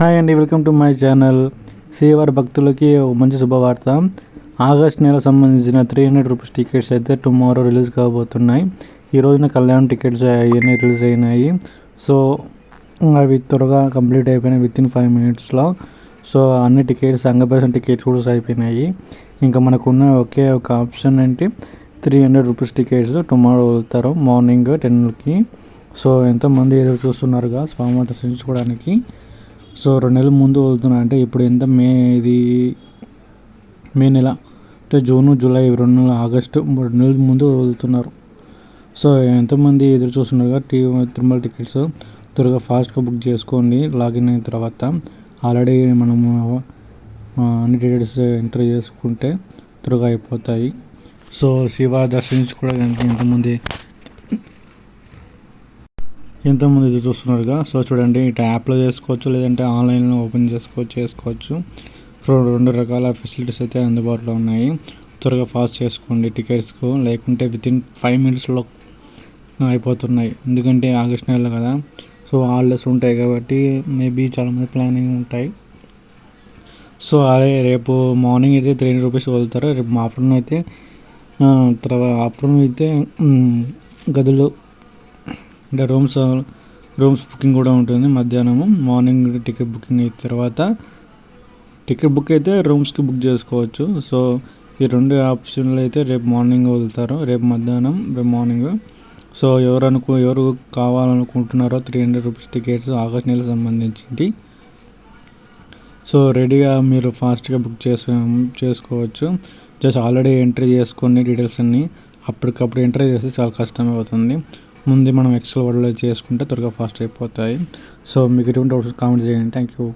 Hi అండి welcome to my channel శ్రీవారి భక్తులకి మంచి శుభవార్త. ఆగస్ట్ నెల సంబంధించిన త్రీ హండ్రెడ్ రూపీస్ టికెట్స్ అయితే టుమారో రిలీజ్ కాబోతున్నాయి. ఈ రోజున కళ్యాణ్ టికెట్స్ అవన్నీ రిలీజ్ అయినాయి. సో అవి త్వరగా కంప్లీట్ అయిపోయినాయి విత్ ఇన్ ఫైవ్ మినిట్స్లో సో అన్ని టికెట్స్ అంగపేషన్ టికెట్స్ కూడా అయిపోయినాయి. ఇంకా మనకున్న ఒకే ఒక ఆప్షన్ ఏంటి? Three hundred rupees tickets tomorrow వెళ్తారు. మార్నింగ్ టెన్కి సో ఎంతోమంది ఎదురు చూస్తున్నారుగా స్వామి దర్శించుకోవడానికి. సో రెండు నెలల ముందు వెళ్తున్నా అంటే ఇప్పుడు ఎంత మే ఇది మే నెల అంటే జూను జూలై రెండు నెలలు ఆగస్టు మూడు నెలల ముందు వెళ్తున్నారు సో ఎంతమంది ఎదురు చూస్తున్నారు టీ తిరుమల టికెట్స్. త్వరగా ఫాస్ట్గా బుక్ చేసుకోండి లాగిన్ అయిన తర్వాత. ఆల్రెడీ మనము అన్ని డీటెయిల్స్ ఎంటర్ చేసుకుంటే త్వరగా అయిపోతాయి. సో శివ దర్శించుకోవడానికి ఎంతమంది ఎంతోమంది ఇది చూస్తున్నారుగా. సో చూడండి ఇటు యాప్లో చేసుకోవచ్చు లేదంటే ఆన్లైన్లో ఓపెన్ చేసుకోవచ్చు చేసుకోవచ్చు. సో రెండు రకాల ఫెసిలిటీస్ అయితే అందుబాటులో ఉన్నాయి. త్వరగా ఫాస్ట్ చేసుకోండి టికెట్స్కు. లేకుంటే వితిన్ ఫైవ్ మినిట్స్లో అయిపోతున్నాయి. ఎందుకంటే ఆగస్ట్ నెల కదా. సో హాలిడేస్ ఉంటాయి కాబట్టి మేబీ చాలామంది ప్లానింగ్ ఉంటాయి. సో అదే రేపు మార్నింగ్ అయితే త్రీ హండ్రెడ్ రూపీస్ వెళ్తారు. రేపు ఆఫ్టర్నూన్ అయితే తర్వాత ఆఫ్టర్నూన్ అయితే గదులు అంటే రూమ్స్ రూమ్స్ బుకింగ్ కూడా ఉంటుంది. మధ్యాహ్నము మార్నింగ్ టికెట్ బుకింగ్ అయిన తర్వాత టికెట్ బుక్ అయితే రూమ్స్కి బుక్ చేసుకోవచ్చు. సో ఈ రెండు ఆప్షన్లు అయితే రేపు మార్నింగ్ వదులుతారు రేపు మధ్యాహ్నం రేపు మార్నింగ్ సో ఎవరు అనుకో ఎవరు కావాలనుకుంటున్నారో three hundred rupees tickets August నెలకు సంబంధించి సో రెడీగా మీరు ఫాస్ట్గా బుక్ చేసు చేసుకోవచ్చు. జస్ట్ ఆల్రెడీ ఎంట్రీ చేసుకుని డీటెయిల్స్ అన్నీ అప్పటికప్పుడు ఎంట్రీ చేస్తే చాలా కష్టం అవుతుంది. ముందే మనం ఎక్సెల్ వర్డ్లో చేసుకుంటే త్వరగా ఫాస్ట్ అయిపోతాయి. సో మీకు ఎటువంటి డౌట్స్ కామెంట్ చేయండి. Thank you